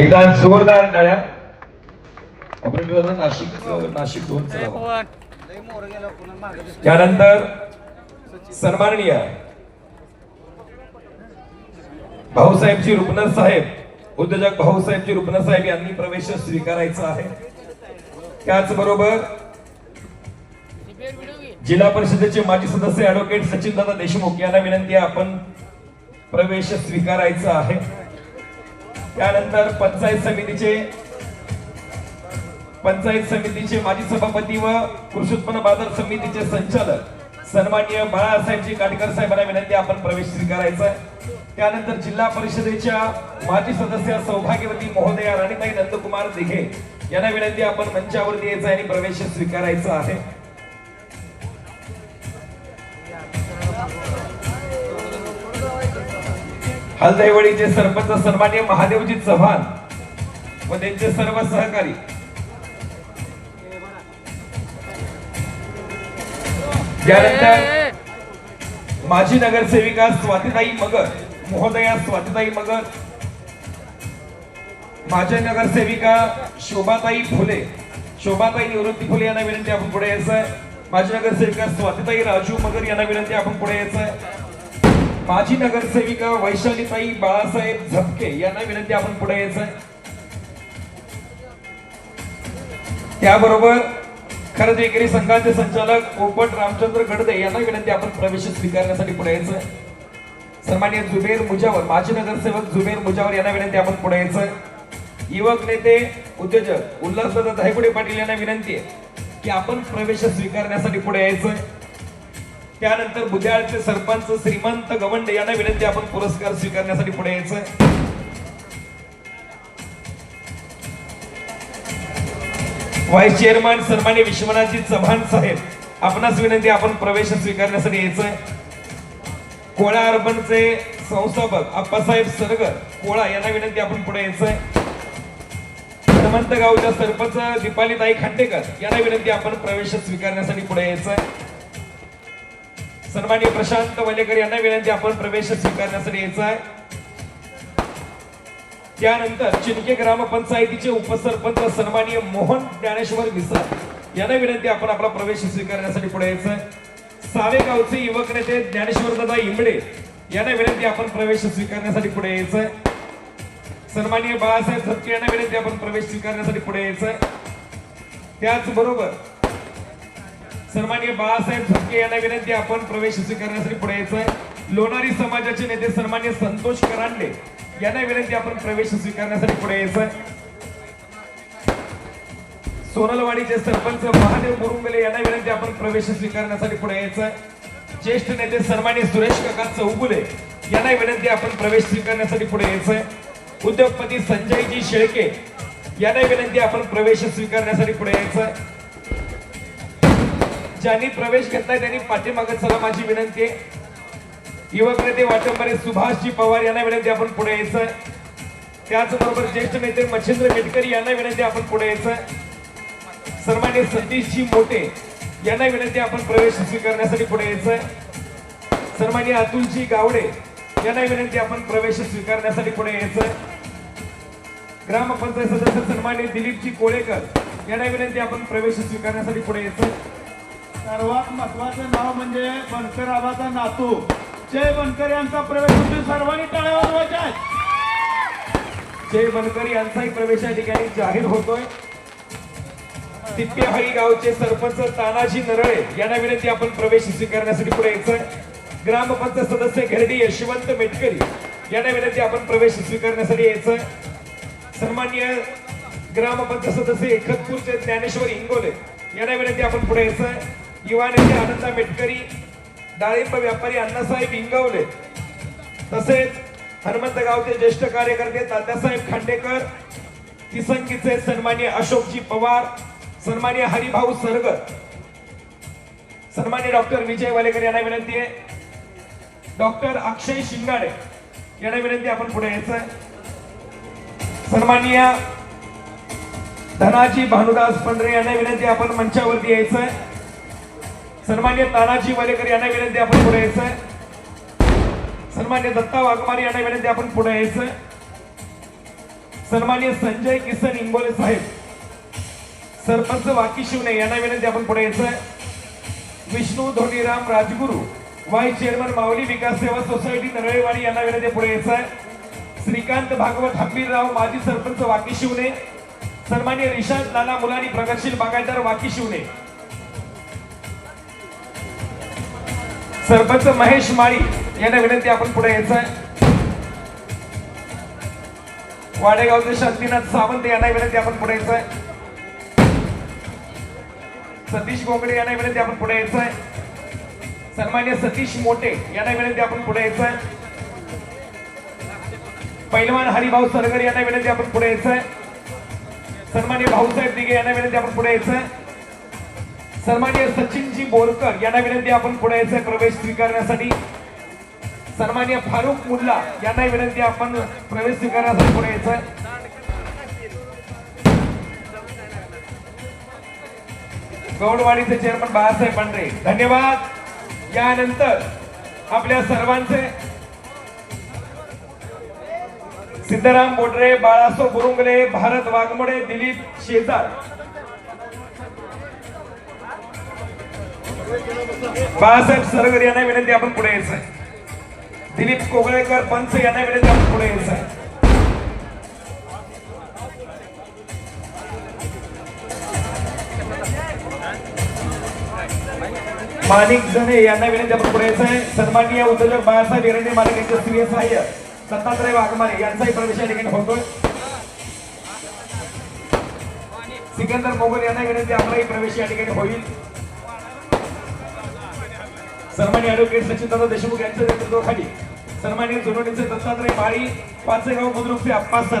एकदा जोरदार टाळ्या. नाशिक नाशिक दोन त्यानंतर सन्माननीय भाऊसाहेबजी रुपनर साहेब उद्योजक भाऊसाहेबजी रुपनर साहेब यांनी प्रवेश स्वीकारायचा आहे. त्याचबरोबर जिल्हा परिषदेचे माजी सदस्य ऍडव्होकेट सचिनदादा देशमुख यांना विनंती आहे आपण प्रवेश स्वीकारायचा आहे. त्यानंतर पंचायत समितीचे पंचायत समितीचे माजी सभापती व कृषी उत्पन्न बाजार समितीचे संचालक सन्मान्य बाळासाहेबजी काटकर साहेबांना विनंती आपण प्रवेश स्वीकारायचा आहे. त्यानंतर जिल्हा परिषदेच्या माजी सदस्य सौभाग्यवती महोदया राणीताई नंदकुमार दिघे यांना विनंती आपण मंचावरती यायचं आहे आणि प्रवेश स्वीकारायचा आहे. हलदैवडीचे सरपंच सन्मान्य महादेवजी चव्हाण व त्यांचे सर्व सहकारी. त्यानंतर माजी नगरसेविका स्वातीताई मगर महोदया स्वातीताई मगर माजी नगरसेविका शोभाताई फुले. शोभाताई निवृत्ती फुले यांना विनंती आपण पुढे यायचं. आहे माजी नगरसेविका स्वातीताई राजू मगर यांना विनंती आपण पुढे यायचं. आहे माजी नगरसेविका वैशालीताई बाळासाहेब झपके यांना विनंती आपण पुढे यायचं त्याबरोबर खरंच विक्री संघाचे संचालक पोपट रामचंद्र गडदे यांना विनंती आपण प्रवेश स्वीकारण्यासाठी पुढे यायचं सन्मान्य जुबेर मुजावर माजी नगरसेवक जुबेर मुजावर यांना विनंती आपण पुढे यायचं युवक नेते उद्योजक उल्हासदादा धायगुडे पाटील यांना विनंती आहे की आपण प्रवेश स्वीकारण्यासाठी पुढे यायचं त्यानंतर बुद्याळचे सरपंच श्रीमंत गवंडे यांना विनंती आपण पुरस्कार स्वीकारण्यासाठी पुढे यायचं व्हाईस चेअरमन सन्मान्य विश्वनाथजी चव्हाण साहेब आपणास विनंती आपण प्रवेश स्वीकारण्यासाठी यायचंय. कोळा अर्बनचे संस्थापक अप्पासाहेब सरगर कोळा यांना विनंती आपण पुढे यायचंय. हनुमंत गावच्या सरपंच दीपालीताई खांडेकर यांना विनंती आपण प्रवेश स्वीकारण्यासाठी पुढे यायचंय. सन्मान्य प्रशांत वलेकर यांना विनंती आपण प्रवेश स्वीकारण्यासाठी यायचा आहे. त्यानंतर चिनके ग्रामपंचायतीचे उपसरपंच सन्मान्य मोहन ज्ञानेश्वर मिसर यांना विनंती आपण आपला प्रवेश स्वीकारण्यासाठी पुढे यायचं आहे. सावे गावचे युवक नेते ज्ञानेश्वर दादा इमडे यांना विनंती आपण प्रवेश स्वीकारण्यासाठी पुढे यायचं आहे. सन्माननीय बाळासाहेब झपके यांना विनंती आपण प्रवेश स्वीकारण्यासाठी पुढे यायचं आहे. त्याचबरोबर सन्मान्य बाळासाहेब झपके यांना विनंती आपण प्रवेश स्वीकारण्यासाठी पुढे यायचं आहे लोणारी समाजाचे नेते सन्मान्य संतोष करांडे यांना विनंती आपण प्रवेश स्वीकारण्यासाठी पुढे यायचं आहे सोनलवाडीचे सरपंच महादेव मुरुंगले यांना विनंती आपण प्रवेश स्वीकारण्यासाठी पुढे यायचं आहे ज्येष्ठ नेते सन्मान्य सुरेश काका चौगुले यांना विनंती आपण प्रवेश स्वीकारण्यासाठी पुढे यायचं आहे उद्योगपती संजयजी शेळके यांना विनंती आपण प्रवेश स्वीकारण्यासाठी पुढे यायचं आहे ज्यांनी प्रवेश घेतलाय त्यांनी पाठीमागे चला माझी विनंती आहे. युवक नेते वाटंबरे सुभाषजी पवार यांना विनंती आपण पुढे यायचं. त्याचबरोबर ज्येष्ठ नेते मच्छिंद्र मेटकरी यांना विनंती आपण पुढे यायचं. सन्मान्य सतीशजी मोठे यांना विनंती आपण प्रवेश स्वीकारण्यासाठी पुढे यायचं. सन्मान्य अतुलजी गावडे यांना विनंती आपण प्रवेश स्वीकारण्यासाठी पुढे यायचं. ग्रामपंचायत सदस्य सन्मान्य दिलीपजी कोळेकर यांना विनंती आपण प्रवेश स्वीकारण्यासाठी पुढे यायचं. सर्वात महत्वाचं नाव म्हणजे बनकर आबाचा नातू. जय बनकर यांचा प्रवेश तुम्ही सर्वांनी टाळ्या वाजवायच्या जय बनकर यांचाही प्रवेश या ठिकाणी जाहीर होतोय. तिप्पेहळी गावचे सरपंच तानाजी नरळे यांना विनंती आपण प्रवेश स्वीकारण्यासाठी पुढे यायचं ग्रामपंचायत सदस्य घेरडी यशवंत मेटकरी यांना विनंती आपण प्रवेश स्वीकारण्यासाठी यायचं सन्मान्य ग्रामपंचायत सदस्य एकतपूरचे ज्ञानेश्वर इंगोले यांना विनंती आपण पुढे यायचं युवा नेते आनंदा मेटकरी डाळिंब व्यापारी अण्णासाहेब इंगवले तसेच हनुमंत गावचे ज्येष्ठ कार्यकर्ते तात्यासाहेब खांडेकर किसंगीचे सन्मान्य अशोकजी पवार सन्मान्य हरिभाऊ सरगर सन्मान्य डॉक्टर विजय वालेकर यांना विनंती आहे. डॉक्टर अक्षय शिंगाडे यांना विनंती आपण पुढे यायचं सन्मान्य धनाजी भानुदास पंढरे यांना विनंती आपण मंचावरती यायचं सन्मान्य तानाजी वालेकर यांना विनंती आपण पुढे यायचं. सन्मान्य दत्ता वाघमारे यांना विनंती आपण पुढे यायचं. सन्मान्य संजय किसन इंगोले साहेब सरपंच वाकी शिवणे यांना विनंती आपण पुढे यायचं. Vishnu Dhoniram Rajguru vice chairman Mauli Vikas Seva society Naralewadi यांना विनंती पुढे यायचं. आहे श्रीकांत भागवत हंबीरराव माजी सरपंच वाकी शिवणे सन्मान्य रिशांत लाला मुलानी प्रगतशील बागायदार वाकी शिवणे सरपंच महेश माळी यांना विनंती आपण पुढे यायचं वाडेगावचे शांतीनाथ सावंत यांना विनंती आपण पुढे यायचंय. सतीश गोंगडे यांना विनंती आपण पुढे यायचंय. सन्मान्य सतीश मोटे यांना विनंती आपण पुढे यायचंय. पैलवान हरिभाऊ सरगर यांना विनंती आपण पुढे यायचंय. सन्मान्य भाऊसाहेब दिघे यांना विनंती आपण पुढे यायचं सन्मान्य सचिनजी बोरकर यांना विनंती आपण पुढे यायचं प्रवेश स्वीकारण्यासाठी. सन्मान्य फारुख मुल्ला यांना विनंती आपण प्रवेश स्वीकारण्यासाठी पुढे यायचं. गौडवाडीचे चेअरमन बाळासाहेब पांढरे धन्यवाद. यानंतर आपल्या सर्वांचे सिद्धराम बोडरे बाळासो बुरुंगले भारत वाघमोडे दिलीप शेजार. बाळासाहेब सरगर यांना विनंती आपण पुढे यायचं आहे. दिलीप कोगळेकर पंच यांना विनंती आपण पुढे यायचं आहे. माणिक जणे यांना विनंती आपण पुढे यायचं आहे सन्माननीय उद्योजक बाळासाहेब हिरंडे मालक यांचे स्त्रीय सहाय्य दत्तात्रय वाघमारे यांचाही प्रवेश या ठिकाणी होतोय सिकंदर मोगल यांना विनंती आपलाही प्रवेश या ठिकाणी होईल सन्मान्य ॲडव्होकेट सचिनदादा देशमुख यांच्या नेतृत्वाखाली सन्मान्य जुनोनीचे दत्तात्रय माळी पाचेगाव बुद्रुकचे अप्पा सर